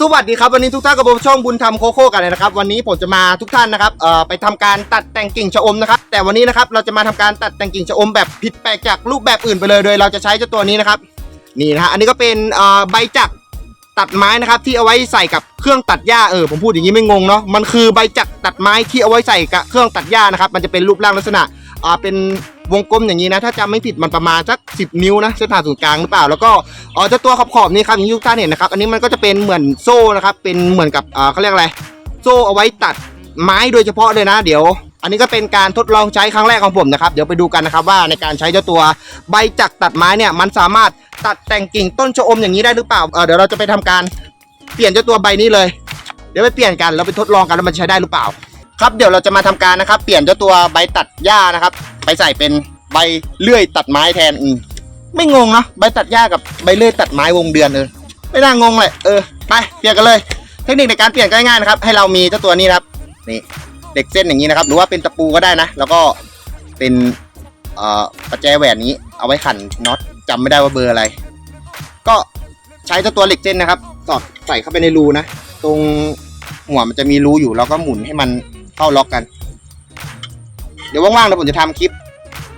สวัสดีครับวันนี้ทุกท่านกับผมช่องบุญธรรมโคโค่กันเลยนะครับวันนี้ผมจะมาทุกท่านนะครับเอ่อไปทำการตัดแต่งกิ่งชะอมนะครับแต่วันนี้นะครับเราจะมาทำการตัดแต่งกิ่งชะอมแบบผิดแปลกจากรูปแบบอื่นไปเลยโดยเราจะใช้เจ้าตัวนี้นะครับนี่นะฮะอันนี้ก็เป็นเอ่อใบจักรตัดไม้นะครับที่เอาไว้ใส่กับเครื่องตัดหญ้าเออผมพูดอย่างนี้ไม่งงเนาะมันคือใบจักรตัดไม้ที่เอาไว้ใส่กับเครื่องตัดหญ้านะครับมันจะเป็นรูปร่างลักษณะอ่าเป็น วงกลมอย่างนี้นะ ถ้าจำไม่ผิดมันประมาณสัก 10 นิ้วนะเส้นผ่าศูนย์กลางหรือเปล่า แล้วก็อ๋อเจ้าตัวขอบขอบๆนี่ครับอย่างที่ทุกท่านเห็นนะครับ อันนี้มันก็จะเป็นเหมือนโซ่นะครับ เป็นเหมือนกับอ่าเขาเรียกอะไร โซ่เอาไว้ตัดไม้โดยเฉพาะเลยนะเดี๋ยว อันนี้ก็เป็นการทดลองใช้ครั้งแรกของผมนะครับ เดี๋ยวไปดูกันนะครับว่าในการใช้เจ้าตัวใบจักรตัดไม้เนี่ยมันสามารถตัดแต่งกิ่งต้นชะอมอย่างนี้ได้หรือเปล่าเเดี๋ยวเราจะไปทำการเปลี่ยนเจ้าตัวใบนี้เลย เดี๋ยวไปเปลี่ยนกันแล้วไปทดลองกันว่ามันใช้ได้หรือเปล่า ครับเดี๋ยวเราจะมาทำการนะครับ เปลี่ยนเจ้าตัวใบตัดหญ้านะครับ ไปใส่เป็นใบเลื่อยตัดไม้แทนอืมไม่งงเนาะใบตัดหญ้ากับใบเลื่อยตัดไม้วงเดือนเออไม่น่างงเลยเออไปเปลี่ยนกันเลย เทคนิคในการเปลี่ยนก็ง่ายๆนะครับ ให้เรามีเจ้าตัวนี้นะครับนี่เด็กเส้นอย่างนี้นะครับ หรือว่าเป็นตะปูก็ได้นะ แล้วก็เป็นเอ่อประแจแหวนนี้ เอาไว้ขันน็อตจำไม่ได้ว่าเบอร์อะไร ก็ใช้เจ้าตัวเหล็กเส้นนะครับ สอดใส่เข้าไปในรูนะ ตรงหัวมันจะมีรูอยู่แล้วก็หมุนให้มันเข้าล็อกกัน ดี๋ยวว่างๆเดี๋ยวผมจะทำคลิป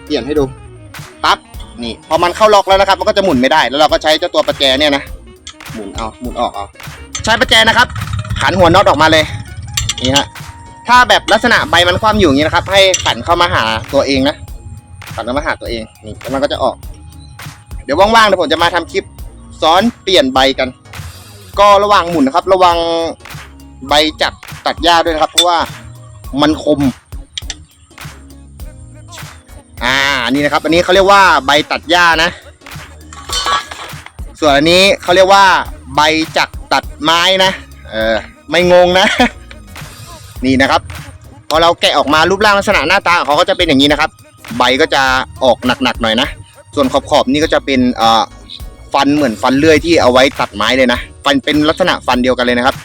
เปลี่ยนให้ดูปั๊บนี่ พอมันเข้าล็อกแล้วนะครับ มันก็จะหมุนไม่ได้ แล้วเราก็ใช้เจ้าตัวประแจเนี่ยนะหมุนเอาหมุนออกเอาใช้ประแจนะครับขันหัวน็อตออกมาเลยนี่ฮะถ้าแบบลักษณะใบมันคว่ำอยู่อย่างนี้นะครับ ให้ขันเข้ามาหาตัวเองนะขันเข้ามาหาตัวเองนี่แล้วมันก็จะออก เดี๋ยวว่างๆเดี๋ยวผมจะมาทำคลิปสอนเปลี่ยนใบกัน ก็ระว่างหมุนนะครับ ระวังใบจักรตัดหญ้าด้วยนะครับ เพราะว่ามันคม อ่าอันนี้นะครับ อันนี้เขาเรียกว่าใบตัดหญ้านะ ส่วนอันนี้เขาเรียกว่า ใบจักรตัดไม้นะ เออไม่งงนะ นี่นะครับ พอเราแกะออกมารูปร่างลักษณะหน้าตาของเขาก็จะเป็นอย่างนี้นะครับ ใบก็จะออกหนักๆหน่อยนะ ส่วนขอบๆนี่ก็จะเป็นเอ่อฟันเหมือนฟันเลื่อยที่เอาไว้ตัดไม้เลยนะ ฟันเป็นลักษณะฟันเดียวกันเลยนะครับ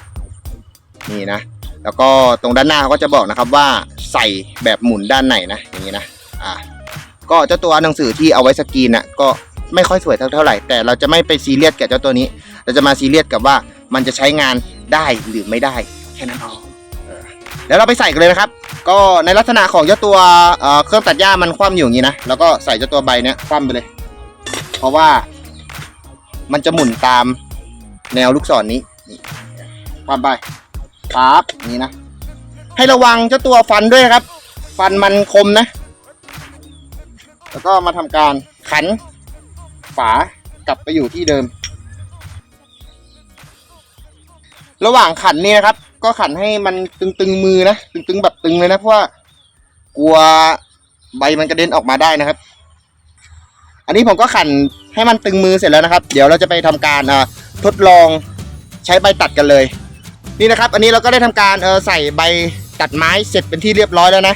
นี่นะ แล้วก็ตรงด้านหน้าเขาก็จะบอกนะครับว่าใส่แบบหมุนด้านไหนนะ อย่างนี้นะ อ่า ก็เจ้าตัวหนังสือที่เอาไว้สกรีนน่ะก็ไม่ค่อยสวยเท่าเท่าไหร่ แต่เราจะไม่ไปซีเรียสกับเจ้าตัวนี้ เราจะมาซีเรียสกับว่ามันจะใช้งานได้หรือไม่ได้แค่นั้นพอแล้วเราไปใส่กันเลยนะครับ ก็ในลักษณะของเจ้าตัวเเครื่องตัดหญ้ามันคว่ำอยู่อย่างนี้นะแล้วก็ใส่เจ้าตัวใบเนี้ยคว่ำไปเลย เพราะว่ามันจะหมุนตามแนวลูกศรนี้นี่คว่ำไปปั๊บนี่นะให้ระวังเจ้าตัวฟันด้วยนะครับ ฟันมันคมนะ แล้วก็มาทำการขันฝากลับไปอยู่ที่เดิม ระหว่างขันนี่นะครับ ก็ขันให้มันตึงๆมือนะตึงๆแบบตึงเลยนะเพราะว่ากลัวใบมันกระเด็นออกมาได้นะครับ อันนี้ผมก็ขันให้มันตึงมือเสร็จแล้วนะครับ เดี๋ยวเราจะไปทำการทดลองใช้ใบตัดกันเลย นี่นะครับ อันนี้เราก็ได้ทำการใส่ใบตัดไม้เสร็จเป็นที่เรียบร้อยแล้วนะ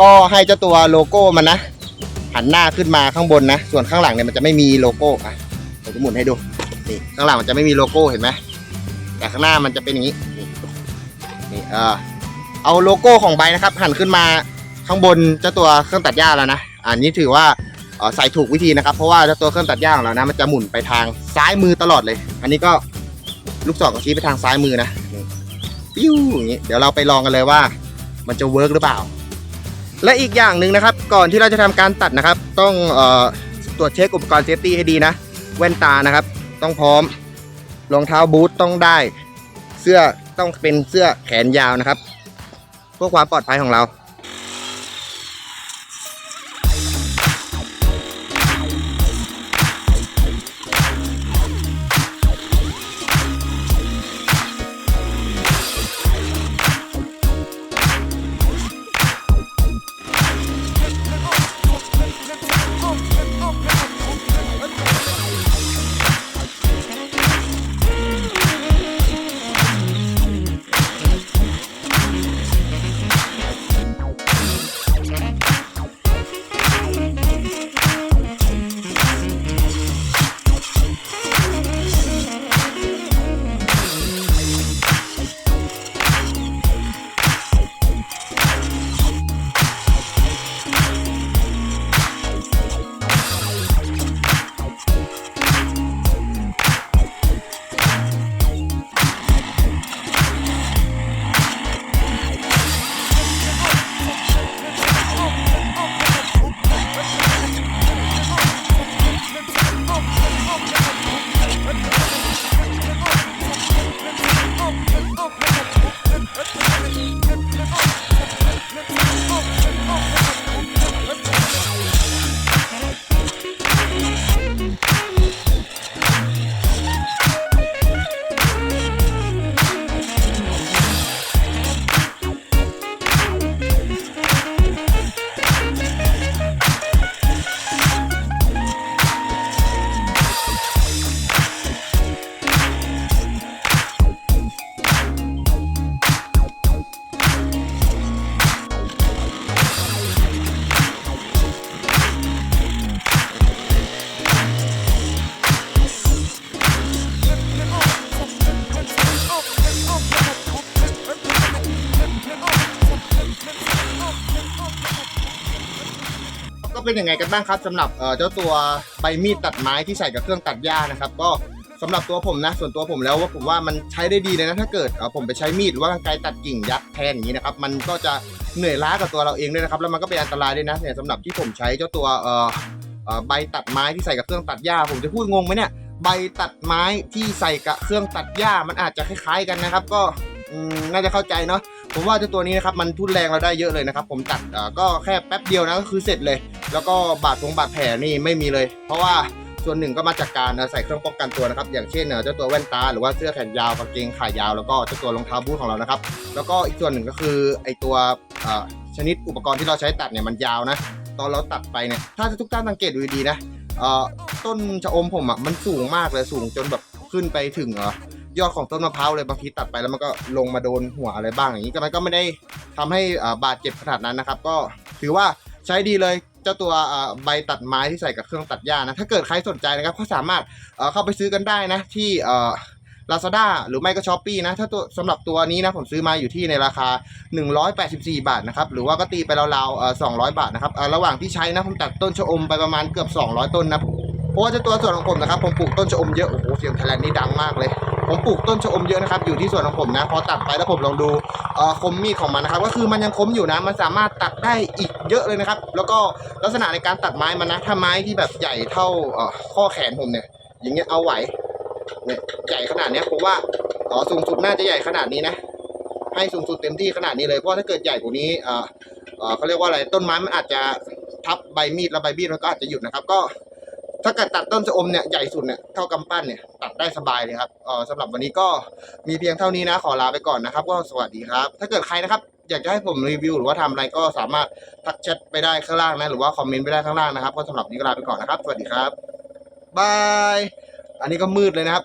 ก็ให้เจ้าตัวโลโก้มันนะ หันหน้าขึ้นมาข้างบนนะ ส่วนข้างหลังเนี่ยมันจะไม่มีโลโก้อะผมจะหมุนให้ดูนี่ข้างหลังมันจะไม่มีโลโก้เห็นไหมแต่ข้างหน้ามันจะเป็นอย่างนี้นี่เออเอาโลโก้ของใบนะครับ หันขึ้นมาข้างบนเจ้าตัวเครื่องตัดหญ้าแล้วนะอันนี้ถือว่าใส่ถูกวิธีนะครับ เพราะว่าเจ้าตัวเครื่องตัดหญ้าของเรานะมันจะหมุนไปทางซ้ายมือตลอดเลย อันนี้ก็ลูกศรก็ชี้ไปทางซ้ายมือนะนี่ปิ้วอย่างนี้เดี๋ยวเราไปลองกันเลยว่า มันจะเวิร์กหรือเปล่า และอีกอย่างหนึ่งนะครับ ก่อนที่เราจะทำการตัดนะครับ ต้องออตรวจเช็คอุปกรณ์เซฟตี้ให้ดีนะ แว่นตานะครับ ต้องพร้อมรองเท้าบูทต้องได้ เสื้อต้องเป็นเสื้อแขนยาวนะครับ เพื่อความปลอดภัยของเรา เป็นยังไงกันบ้างครับสำหรับเจ้าตัวใบมีดตัดไม้ที่ใส่กับเครื่องตัดหญ้านะครับ ก็สำหรับตัวผมนะ ส่วนตัวผมแล้วว่าผมว่ามันใช้ได้ดีเลยนะถ้าเกิดผมไปใช้มีดหรือว่ากรรไกรตัดกิ่งยัดแทนอย่างนี้นะครับมันก็จะเหนื่อยล้ากับตัวเราเองด้วยนะครับ แล้วมันก็เป็นอันตรายด้วยนะเนี่ยสำหรับที่ผมใช้เจ้าตัวใบตัดไม้ที่ใส่กับเครื่องตัดหญ้า ผมจะพูดงงไหมเนี่ยใบตัดไม้ที่ใส่กับเครื่องตัดหญ้ามันอาจจะคล้ายๆกันนะครับ ก็น่าจะเข้าใจเนาะผมว่าเจ้าตัวนี้นะครับมันทุนแรงเราได้เยอะเลยนะครับ ผมตัดก็แค่แป๊บเดียวนะก็คือเสร็จเลย แล้วก็บาดตรงบาดแผลนี่ไม่มีเลย เพราะว่าส่วนหนึ่งก็มาจากการใส่เครื่องป้องกันตัวนะครับ อย่างเช่นเจ้าตัวแว่นตาหรือว่าเสื้อแขนยาวกางเกงขายาวแล้วก็เจ้าตัวรองเท้าบูทของเรานะครับ แล้วก็อีกส่วนหนึ่งก็คือไอตัวชนิดอุปกรณ์ที่เราใช้ตัดเนี่ยมันยาวนะ ตอนเราตัดไปเนี่ยถ้าทุกท่านสังเกตดูดีนะต้นชะอมผมอะมันสูงมากเลยสูงจนแบบขึ้นไปถึงเอ่อยอดของต้นมะพร้าวเลยบางทีตัดไปแล้วมันก็ลงมาโดนหัวอะไรบ้างอย่างนี้ก็มันก็ไม่ได้ทำให้บาดเจ็บขนาดนั้นนะครับ ก็ถือว่า ใช้ดีเลยเจ้าตัวใบตัดไม้ที่ใส่กับเครื่องตัดหญ้านะ ถ้าเกิดใครสนใจนะครับก็สามารถเข้าไปซื้อกันได้นะที่เอ่อ Lazada หรือไม่ก็ช้อปปีนะ ถ้าตัวสำหรับตัวนี้นะผมซื้อมาอยู่ที่ในราคา 184 บาทนะครับ หรือว่าก็ตีไปราวๆเอ่อ200บาทนะครับระหว่างที่ใช้นะผมตัดต้นชะอมไปประมาณเกือบ 200 ต้นนะเพราะว่าเจ้าตัวส่วนของผมนะครับผมปลูกต้นชะอมเยอะโอ้โหเสียงไทยแลนด์นี่ดังมากเลย ผมปลูกต้นชะอมเยอะนะครับอยู่ที่สวนของผมนะพอตัดไปแล้วผมลองดูคมมีดของมันนะครับ ก็คือมันยังคมอยู่นะ มันสามารถตัดได้อีกเยอะเลยนะครับ แล้วก็ลักษณะในการตัดไม้มันนะถ้าไม้ที่แบบใหญ่เท่าข้อแขนผมเนี่ย อย่างเงี้ยเอาไหวเนี่ยใหญ่ขนาดเนี้ยผมว่าอ๋อสูงสุดน่าจะใหญ่ขนาดนี้นะ ให้สูงสุดเต็มที่ขนาดนี้เลยเพราะถ้าเกิดใหญ่กว่านี้เอ่อเขาเรียกว่าอะไรต้นไม้มันอาจจะทับใบมีดแล้วใบมีดมันก็อาจจะหยุดนะครับ ก็ถ้าเกิดตัดต้นชะอมเนี่ยใหญ่สุดเนี่ยเท่ากำปั้นเนี่ย ได้สบายเลยครับเออสำหรับวันนี้ก็มีเพียงเท่านี้นะ ขอลาไปก่อนนะครับ ก็สวัสดีครับ ถ้าเกิดใครนะครับอยากจะให้ผมรีวิวหรือว่าทำอะไรก็สามารถทักแชทไปได้ข้างล่างนะหรือว่าคอมเมนต์ไปได้ข้างล่างนะครับ ก็สำหรับวันนี้ก็ลาไปก่อนนะครับ สวัสดีครับบายอันนี้ก็มืดเลยนะครับ